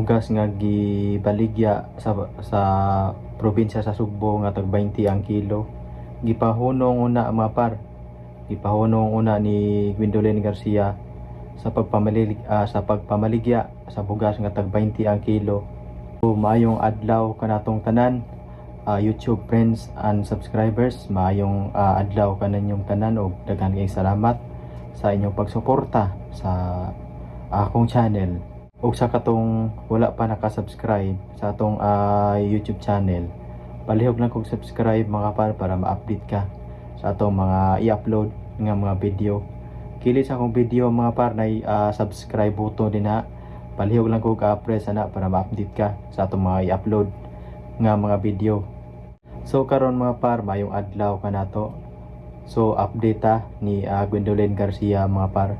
bugas nga gibaligya sa sa probinsya sa Sugbo nga tag 20 ang kilo. Gipahunong una mga par. Gipahunong una ni Gwendolyn Garcia sa pagpamalig ah, sa pagpamaligya sa bugas nga tag 20 ang kilo. So, maayong adlaw kanatong tanan ah, YouTube friends and subscribers maayong ah, adlaw kananyong tanan og daghan kay salamat sa inyong pagsuporta sa akong channel ug sa katong wala pa nakasubscribe sa atong ah, YouTube channel palihog lang kog subscribe mga par para ma-update ka sa atong mga i-upload nga mga video. Kili sa akong video mga par na ah, subscribe button din ha palihog lang kog press ana para ma-update ka sa atong mga i-upload nga mga video. So karon mga par mayong adlaw kanato so update ta ni ah, Gwendolyn Garcia mga par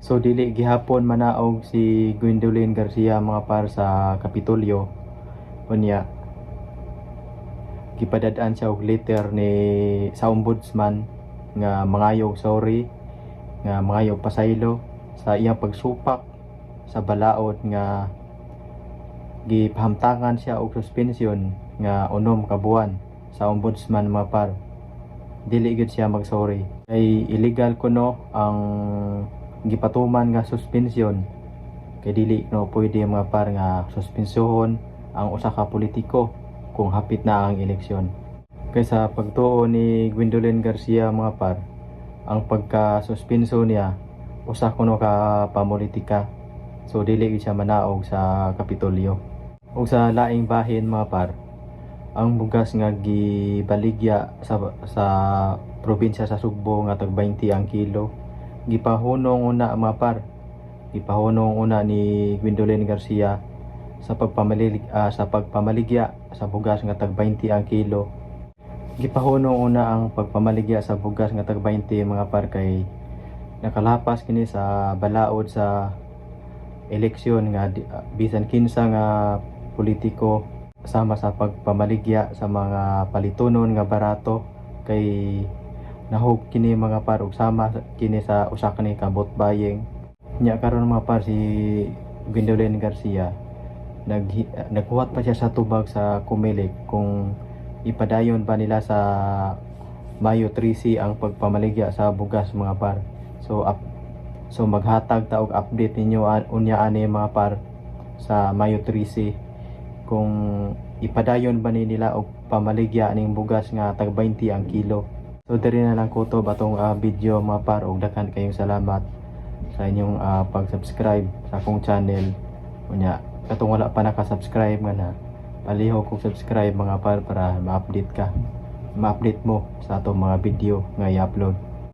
So dili gihapon manaog si Gwendolyn Garcia mga par sa Kapitolyo. Unya gipadad-an siya og letter ni sa ombudsman nga mangayog sorry nga mangayog pasaylo sa iyang pagsupak sa balaod nga gipahamtangan siya og suspension nga unom ka buwan sa ombudsman mga par dili gid siya mag-sorry kay illegal kuno ang gipatuman nga suspension kay dili no pwede mga par nga suspensohon ang usa ka politiko kung hapit na ang eleksyon. Kay sa pagtuo ni Gwendolyn Garcia mga par ang pagka suspenso niya usa kuno ka pamulitika. So dili siya manaog sa kapitolyo. Ug sa laing bahin mga par ang bugas nga gibaligya sa sa probinsya sa Sugbo nga tag 20 ang kilo gipahunong una mga par. Gipahunong una ni Gwendolyn Garcia sa pagpamalig ah, sa pagpamaligya sa bugas nga tag 20 ang kilo. Gipahunong una ang pagpamaligya sa bugas nga tag 20 mga par kay nakalapas kini sa balaod sa eleksyon nga ah, bisan kinsa nga politiko sama sa pagpamaligya sa mga palitunon nga barato kay nahog kini mga par ug sama sa- kini sa usa ka ni kabot bayeng. Nya karon mga par si Gwendolyn Garcia. Nag naghuwat pa siya sa tubag sa Kumilik kung ipadayon ba nila sa Mayo 13 ang pagpamaligya sa bugas mga par. So up, so maghatag ta og update ninyo unya ani mga par sa Mayo 13 kung ipadayon ba ni nila og pamaligya ning bugas nga tag 20 ang kilo So diri na lang ko to batong ah, video mga par ug daghan kayong salamat sa inyong ah, pag-subscribe sa akong channel. Unya katong wala pa naka-subscribe nga na palihog kog subscribe mga par para ma-update ka. Ma-update mo sa atong mga video nga i-upload.